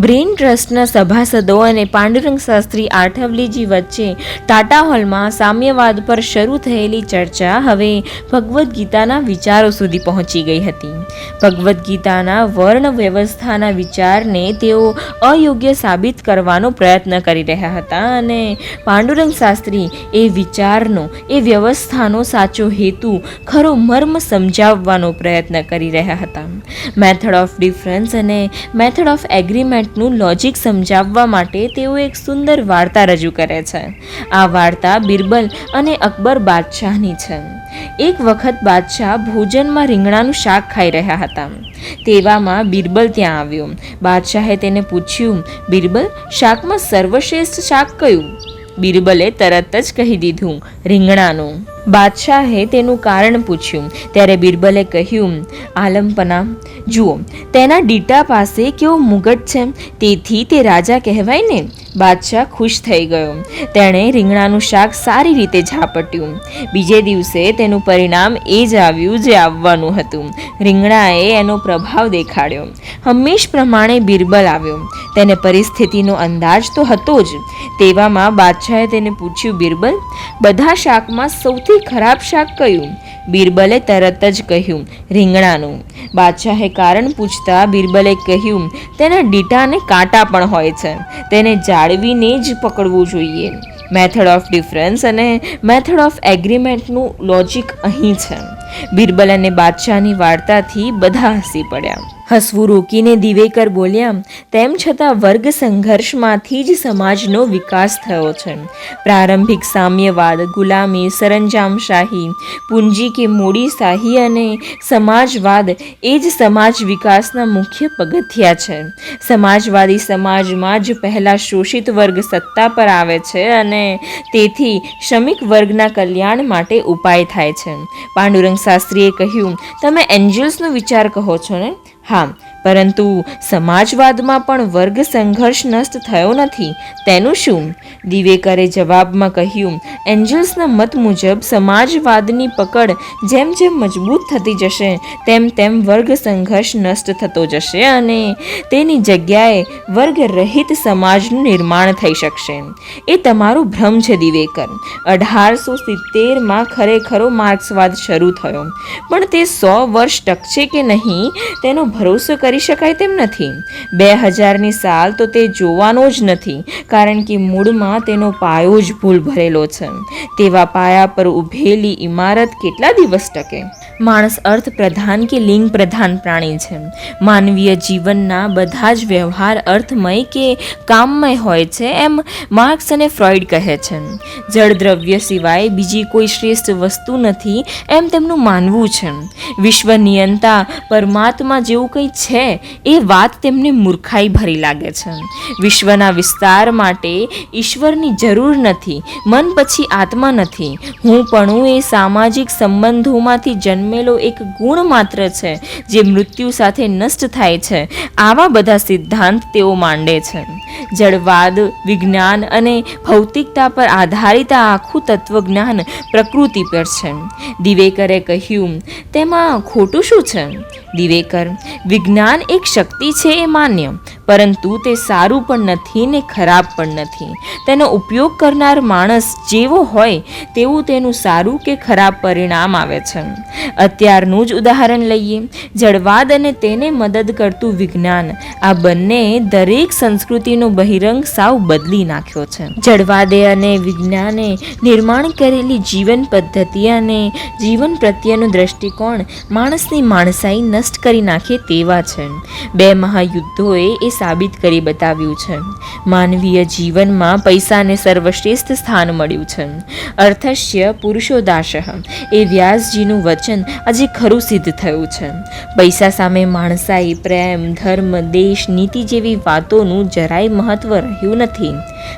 Brain ટ્રસ્ટના સભાસદો અને પાંડુરંગ શાસ્ત્રી આઠવલીજી વચ્ચે ટાટા હોલમાં સામ્યવાદ પર શરૂ થયેલી ચર્ચા હવે ભગવદ્ ગીતાના વિચારો સુધી પહોંચી ગઈ હતી. ભગવદ્ ગીતાના વર્ણ વ્યવસ્થાના વિચારને તેઓ અયોગ્ય સાબિત કરવાનો પ્રયત્ન કરી રહ્યા હતા અને પાંડુરંગ શાસ્ત્રી એ વિચારનો, એ વ્યવસ્થાનો સાચો હેતુ, ખરો મર્મ સમજાવવાનો પ્રયત્ન કરી રહ્યા હતા. મેથડ ઓફ ડિફરન્સ અને મેથડ ઓફ એગ્રીમેન્ટનું લોજિક સમજાવવા માટે તેઓ એક સુંદર વાર્તા રજૂ કરે છે. આ વાર્તા બિરબલ અને અકબર બાદશાહની છે. એક વખત બાદશાહ ભોજનમાં રીંગણાનું શાક ખાઈ રહ્યા હતા. તેવામાં બિરબલ ત્યાં આવ્યો. બાદશાહે તેને પૂછ્યું, બિરબલ, શાકમાં સર્વશ્રેષ્ઠ શાક કયું? બિરબલે તરત જ કહી દીધું, રીંગણાનું. બાદશાહે તેનું કારણ પૂછ્યું. ત્યારે બિરબલે કહ્યું, આલમપના, જુઓ, તેના ડીટા પાસે કેવો મુગટ છે? તેથી તે રાજા કહેવાય ને? બાદશાહ ખુશ થઈ ગયો. તેણે રીંગણાનું શાક સારી રીતે ઝાપટ્યું. બીજે દિવસે તેનું પરિણામ એ જ આવ્યું જે આવવાનું હતું. રીંગણાએ એનો પ્રભાવ દેખાડ્યો. હંમેશ પ્રમાણે બિરબલ આવ્યો. તેને પરિસ્થિતિનો અંદાજ તો હતો જ. તેવામાં બાદશાહે તેને પૂછ્યું, બિરબલ, બધા શાકમાં સૌથી ખરાબ શાક કયું? બિરબલે તરત જ કહ્યું, રીંગણાનું. બાદશાહે કારણ પૂછતા બિરબલે કહ્યું, તેના ડીટાને કાંટા પણ હોય છે, તેને જાળવીને જ પકડવું જોઈએ. મેથડ ઓફ ડિફરન્સ અને મેથડ ઓફ એગ્રીમેન્ટનું લોજિક અહીં છે. બિરબલ અને બાદશાહની વાર્તાથી બધા હસી પડ્યા. હસવું રોકીને દિવેકર બોલ્યા, તેમ છતાં વર્ગ સંઘર્ષમાંથી જ સમાજનો વિકાસ થયો છે. પ્રારંભિક સામ્યવાદ, ગુલામી સરંજામશાહી પૂંજી કે મૂડીશાહી અને સમાજવાદ એ જ સમાજ વિકાસના મુખ્ય પગથિયા છે. સમાજવાદી સમાજમાં જ પહેલાં શોષિત વર્ગ સત્તા પર આવે છે અને તેથી શ્રમિક વર્ગના કલ્યાણ માટે ઉપાય થાય છે. પાંડુરંગ શાસ્ત્રીએ કહ્યું, તમે એન્જલ્સનો વિચાર કહો છો ને? હા પરંતુ સમાજવાદમાં પણ વર્ગ સંઘર્ષ નષ્ટ થયો નથી. તેનું શું? દિવેકરે જવાબમાં કહ્યું, એન્જલ્સના મત મુજબ સમાજવાદની પકડ જેમ જેમ મજબૂત થતી જશે, તેમ તેમ વર્ગ સંઘર્ષ નષ્ટ થતો જશે અને તેની જગ્યાએ વર્ગ રહિત સમાજનું નિર્માણ થઈ શકશે. એ તમારો ભ્રમ છે, દિવેકર. અઢારસો સિત્તેરમાં ખરેખરો માર્ક્સવાદ શરૂ થયો. પણ તે સો વર્ષ ટકશે કે નહીં, તેનો ભરોસો કરી શકાય તેમ નથી. બે હજારની સાલ તો તે જોવાનો જ નથી, કારણ કે મૂળમાં તેનો પાયો જ ભૂલ ભરેલો છે. તેવા પાયા પર ઊભેલી ઇમારત કેટલા દિવસ ટકે? માણસ અર્થ પ્રધાન કે લિંગ પ્રધાન પ્રાણી છે. માનવીય જીવનના બધા જ વ્યવહાર અર્થમય કે કામમય હોય છે એમ માર્ક્સ અને ફ્રોઈડ કહે છે. જળદ્રવ્ય સિવાય બીજી કોઈ શ્રેષ્ઠ વસ્તુ નથી એમ તેમનું માનવું છે. વિશ્વ નિયંતા પરમાત્મા જેવું કંઈ છે એ વાત તેમને મૂર્ખાઈ ભરી લાગે છે. વિશ્વના વિસ્તાર માટે ઈશ્વરની જરૂર નથી, મન પછી આત્મા નથી. હું પણ એ સામાજિક સંબંધોમાંથી જન્મેલો એક ગુણ માત્ર છે, જે મૃત્યુ સાથે નષ્ટ થાય છે. આવા બધા સિદ્ધાંત તેઓ માંડે છે. જળવાદ, વિજ્ઞાન અને ભૌતિકતા પર આધારિત આ આખું તત્વજ્ઞાન પ્રકૃતિ પર છે. દિવેકરે કહ્યું, તેમાં ખોટું શું છે? દિવેકર, વિજ્ઞાન એક શક્તિ છે એ માન્ય, પરંતુ તે સારું પણ નથી ને ખરાબ પણ નથી. તેનો ઉપયોગ કરનાર માણસ જેવો હોય, તેવું તેનું સારું કે ખરાબ પરિણામ આવે છે. અત્યારનું જ ઉદાહરણ લઈએ. જળવાદ અને તેને મદદ કરતું વિજ્ઞાન. આ બંને દરેક સંસ્કૃતિનો બહિરંગ સાવ બદલી નાખ્યો છે. જળવાદે અને વિજ્ઞાને નિર્માણ કરેલી જીવન પદ્ધતિ અને જીવન પ્રત્યેનો દ્રષ્ટિકોણ માણસની માણસાઈ નષ્ટ કરી નાખે તેવા છે. બે મહાયુદ્ધોએ એ સાબિત કરી બતાવ્યું છે. માનવીય જીવનમાં પૈસાને સર્વશ્રેષ્ઠ સ્થાન મળ્યું છે. અર્થસ્ય પુરુષોદાશ એ વ્યાસજીનું વચન આજે ખરું સિદ્ધ થયું છે. પૈસા સામે માણસાઈ, પ્રેમ, ધર્મ, દેશ, નીતિ જેવી વાતોનું જરાય મહત્વ રહ્યું નથી.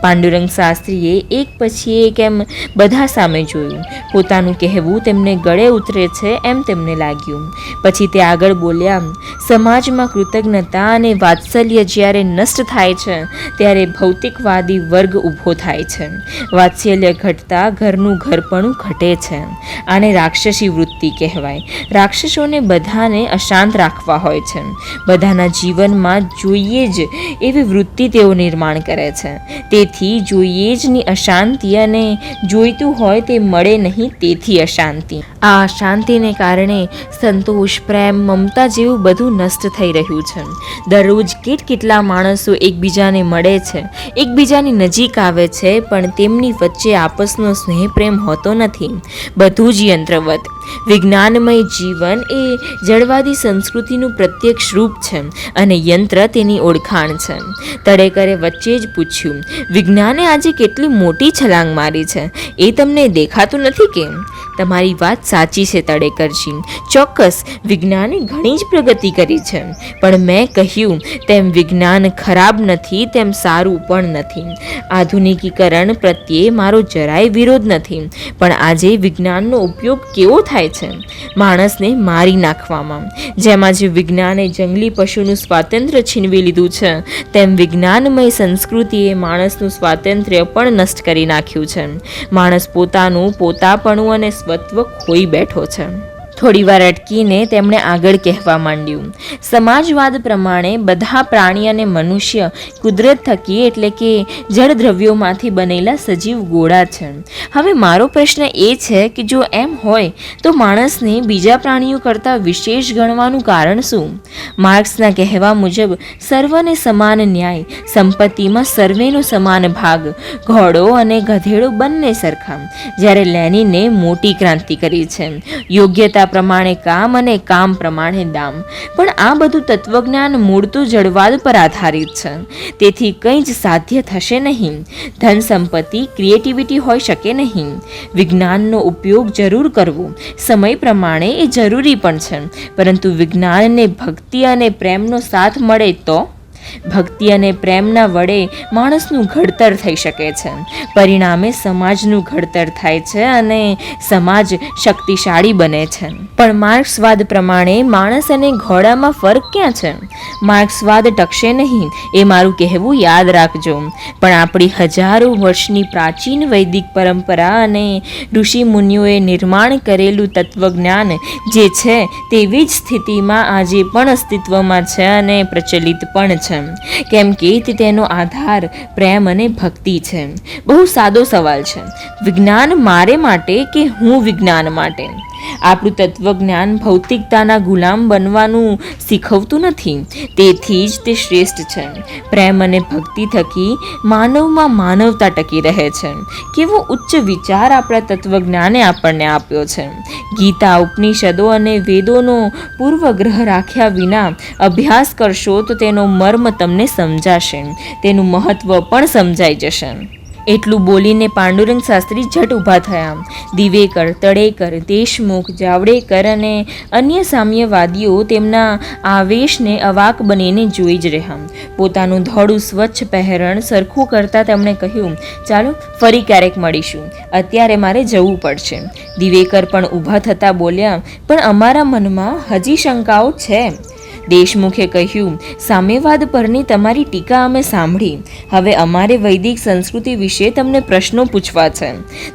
પાંડુરંગ શાસ્ત્રીએ એક પછી એક એમ બધા સામે જોયું. પોતાનું કહેવું તેમને ગળે ઉતરે છે એમ તેમને લાગ્યું. પછી તે આગળ બોલ્યા, સમાજમાં કૃતજ્ઞતા અને વાત્સલ્ય જ્યારે નષ્ટ થાય છે, ત્યારે ભૌતિકવાદી વર્ગ ઊભો થાય છે. વાત્સલ્ય ઘટતા ઘરનું ઘરપણું ઘટે છે. આને રાક્ષસી વૃત્તિ કહેવાય. રાક્ષસોને બધાને અશાંત રાખવા હોય છે. બધાના જીવનમાં જોઈએ જ એવી વૃત્તિ તેઓ નિર્માણ કરે છે. તેથી જોઈએ જ ની અશાંતિ અને જોઈતું હોય તે મળે નહીં તેથી અશાંતિ. આ અશાંતિને કારણે સંતોષ, પ્રેમ, મમતા જેવું બધું નષ્ટ થઈ રહ્યું છે. દરરોજ કેટ કેટલા માણસો એકબીજાને મળે છે. એકબીજાની નજીક આવે છે, પણ તેમની વચ્ચે આપસનો સ્નેહ પ્રેમ હોતો નથી. બધું જ યંત્રવત. વિજ્ઞાનમય જીવન એ જળવાદી સંસ્કૃતિનું પ્રત્યક્ષ રૂપ છે અને યંત્ર તેની ઓળખાણ છે. તડેકરે વચ્ચે જ પૂછ્યું, વિજ્ઞાને આજે કેટલી મોટી છલાંગ મારી છે? એ તમને દેખાતું નથી કેમ તમારી વાત સાચી છે, તડેકરજી. ચોક્કસ, વિજ્ઞાને ઘણી જ પ્રગતિ કરી છે. પણ મેં કહ્યું, તેમ વિજ્ઞાન ખરાબ નથી, તેમ સારું પણ નથી. આધુનિકીકરણ પ્રત્યે મારો જરાય વિરોધ નથી. પણ આજે વિજ્ઞાનનો ઉપયોગ કેવો થાય છે. માણસને મારી નાખવામાં. જેમાં જે વિજ્ઞાને જંગલી પશુનું સ્વાતંત્ર્ય છીનવી લીધું છે, તેમ વિજ્ઞાનમય સંસ્કૃતિએ માણસનું સ્વાતંત્ર્ય પણ નષ્ટ કરી નાખ્યું છે. માણસ પોતાનું પોતાપણું અને સ્વત્વ ખોઈ બેઠો છે. થોડી વાર અટકીને તેમણે આગળ કહેવા માંડ્યું, સમાજવાદ પ્રમાણે બધા પ્રાણી અને મનુષ્ય કુદરત થકી એટલે કે જળ દ્રવ્યોમાંથી બનેલા સજીવ ગોળા છે. હવે મારો પ્રશ્ન એ છે કે જો એમ હોય, તો માણસને બીજા પ્રાણીઓ કરતાં વિશેષ ગણવાનું કારણ શું? માર્ક્સના કહેવા મુજબ, સર્વને સમાન ન્યાય, સંપત્તિમાં સર્વેનો સમાન ભાગ, ઘોડો અને ગધેડો બંને સરખા. જ્યારે લેનીને મોટી ક્રાંતિ કરી છે. યોગ્યતા પ્રમાણે કામ અને કામ પ્રમાણે દામ. પણ આ બધું તત્વજ્ઞાન મૂળ તો જળવાદ પર આધારિત છે. તેથી કંઈ જ સાધ્ય થશે નહીં. ધન સંપત્તિ, ક્રિએટિવિટી હોઈ શકે નહીં. વિજ્ઞાનનો ઉપયોગ જરૂર કરવો. સમય પ્રમાણે એ જરૂરી પણ છે. પરંતુ વિજ્ઞાનને ભક્તિ અને પ્રેમનો સાથ મળે તો ભક્તિ અને પ્રેમના વડે માણસનું ઘડતર થઈ શકે છે. પરિણામે સમાજનું ઘડતર થાય છે અને સમાજ શક્તિશાળી બને છે. પણ માર્ક્સવાદ પ્રમાણે માણસ અને ઘોડામાં ફરક ક્યાં છે? માર્ક્સવાદ ટકશે નહીં, એ મારું કહેવું યાદ રાખજો. પણ આપણી હજારો વર્ષની પ્રાચીન વૈદિક પરંપરા અને ઋષિ મુનિઓએ નિર્માણ કરેલું તત્વજ્ઞાન જે છે તેવી જ સ્થિતિમાં આજે પણ અસ્તિત્વમાં છે અને પ્રચલિત પણ છે. કેમ કે તે તેનો આધાર, પ્રેમ અને ભક્તિ છે. બહુ સાદો સવાલ છે. વિજ્ઞાન મારે માટે કે હું વિજ્ઞાન માટે? આપણું તત્વજ્ઞાન ભૌતિકતાના ગુલામ બનવાનું શીખવતું નથી. તેથી જ તે શ્રેષ્ઠ છે. પ્રેમ અને ભક્તિ થકી માનવમાં માનવતા ટકી રહે છે. કેવો ઉચ્ચ વિચાર આપણા તત્વજ્ઞાને આપણને આપ્યો છે. ગીતા, ઉપનિષદો અને વેદોનો પૂર્વગ્રહ રાખ્યા વિના અભ્યાસ કરશો તો તેનો મર્મ તમને સમજાશે. તેનું મહત્વ પણ સમજાઈ જશે. એટલું બોલીને પાંડુરંગ શાસ્ત્રી ઝટ ઊભા થયા. દિવેકર તળેકર દેશમુખ, જાવડેકર અને અન્ય સામ્યવાદીઓ તેમના આવેશને અવાક બનીને જોઈ જ રહ્યા. પોતાનું ધોળું સ્વચ્છ પહેરણ સરખું કરતાં તેમણે કહ્યું, ચાલો, ફરી ક્યારેક મળીશું. અત્યારે મારે જવું પડશે. દિવેકર પણ ઊભા થતાં બોલ્યા, પણ અમારા મનમાં હજી શંકાઓ છે. દેશમુખે કહ્યું, સામ્યવાદ પરની તમારી ટીકા અમે સાંભળી. હવે અમારે વૈદિક સંસ્કૃતિ વિશે તમને પ્રશ્નો પૂછવા છે.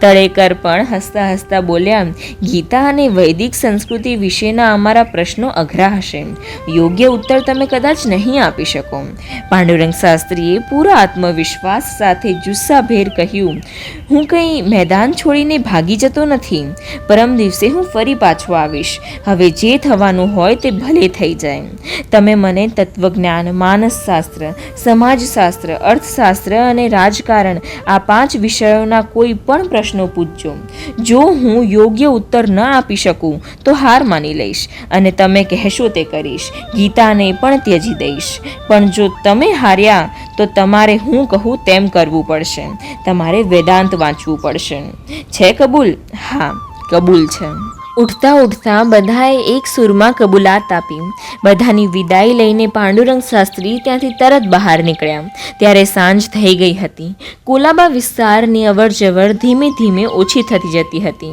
તળેકર પણ હસતા હસતા બોલ્યા, ગીતા અને વૈદિક સંસ્કૃતિ વિશેના અમારા પ્રશ્નો અઘરા હશે. યોગ્ય ઉત્તર તમે કદાચ નહીં આપી શકો. પાંડુરંગ શાસ્ત્રીએ પૂરા આત્મવિશ્વાસ સાથે જુસ્સાભેર કહ્યું, હું કંઈ મેદાન છોડીને ભાગી જતો નથી. પરમ દિવસે હું ફરી પાછો આવીશ. હવે જે થવાનું હોય તે ભલે થઈ જાય. તમે મને તત્વજ્ઞાન, માનસશાસ્ત્ર, સમાજશાસ્ત્ર, અર્થશાસ્ત્ર અને રાજકારણ આ પાંચ વિષયોના કોઈ પણ પ્રશ્નો પૂછજો. જો હું યોગ્ય ઉત્તર ન આપી શકું, તો હાર માની લઈશ અને તમે કહેશો તે કરીશ. ગીતાને પણ ત્યજી દઈશ. પણ જો તમે હાર્યા, તો તમારે હું કહું તેમ કરવું પડશે. તમારે વેદાંત વાંચવું પડશે. છે કબૂલ? હા, કબૂલ છે. ઉઠતા ઉઠતા બધાએ એક સુરમાં કબૂલાત આપી. બધાની વિદાય લઈને પાંડુરંગ શાસ્ત્રી ત્યાંથી તરત બહાર નીકળ્યા. ત્યારે સાંજ થઈ ગઈ હતી. કોલાબા વિસ્તારની અવરજવર ધીમે ધીમે ઓછી થતી જતી હતી.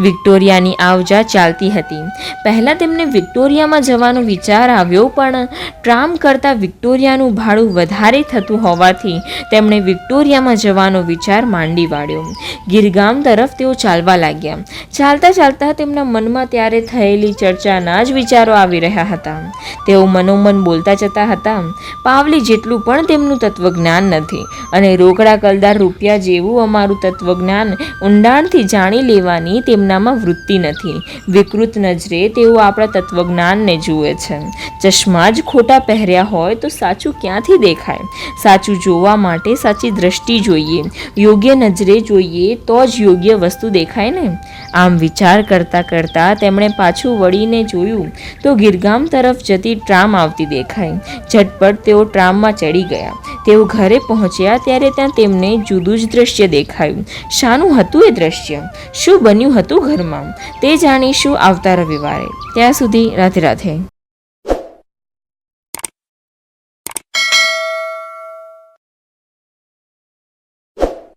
વિક્ટોરિયાની આવજા ચાલતી હતી. પહેલાં તેમને વિક્ટોરિયામાં જવાનો વિચાર આવ્યો, પણ ટ્રામ કરતાં વિક્ટોરિયાનું ભાડું વધારે થતું હોવાથી તેમણે વિક્ટોરિયામાં જવાનો વિચાર માંડી વાળ્યો. ગિરગામ તરફ તેઓ ચાલવા લાગ્યા. ચાલતા ચાલતા તેમના મનમાં ત્યારે થયેલી ચર્ચાના જ વિચારો આવી રહ્યા હતા. તેઓ મનોમન બોલતા જતા હતા. પાવલી જેટલું પણ તેમનું તત્વજ્ઞાન નથી અને રોકડા કલદાર રૂપિયા જેવું અમારું તત્વજ્ઞાન ઊંડાણથી જાણી લેવાની તેમનામાં વૃત્તિ નથી. વિકૃત નજરે તેઓ આપણા તત્વજ્ઞાનને જુએ છે. ચશ્મા જ ખોટા પહેર્યા હોય તો સાચું ક્યાંથી દેખાય? સાચું જોવા માટે સાચી દ્રષ્ટિ જોઈએ. યોગ્ય નજરે જોઈએ તો જ યોગ્ય વસ્તુ દેખાય ને? આમ વિચાર કરતાં કરતાં તેમણે પાછું વળીને જોયું તો ગિરગામ તરફ જતી ટ્રામ આવતી દેખાઈ. ઝટપટ તેઓ ટ્રામમાં ચડી ગયા. તેઓ ઘરે પહોંચ્યા ત્યારે ત્યાં તેમને જુદું જ દ્રશ્ય દેખાયું. શાનું હતું એ દ્રશ્ય? શું બન્યું હતું ઘરમાં? તે જાણીશું આવતા રવિવારે. ત્યાં સુધી રાધે રાધે.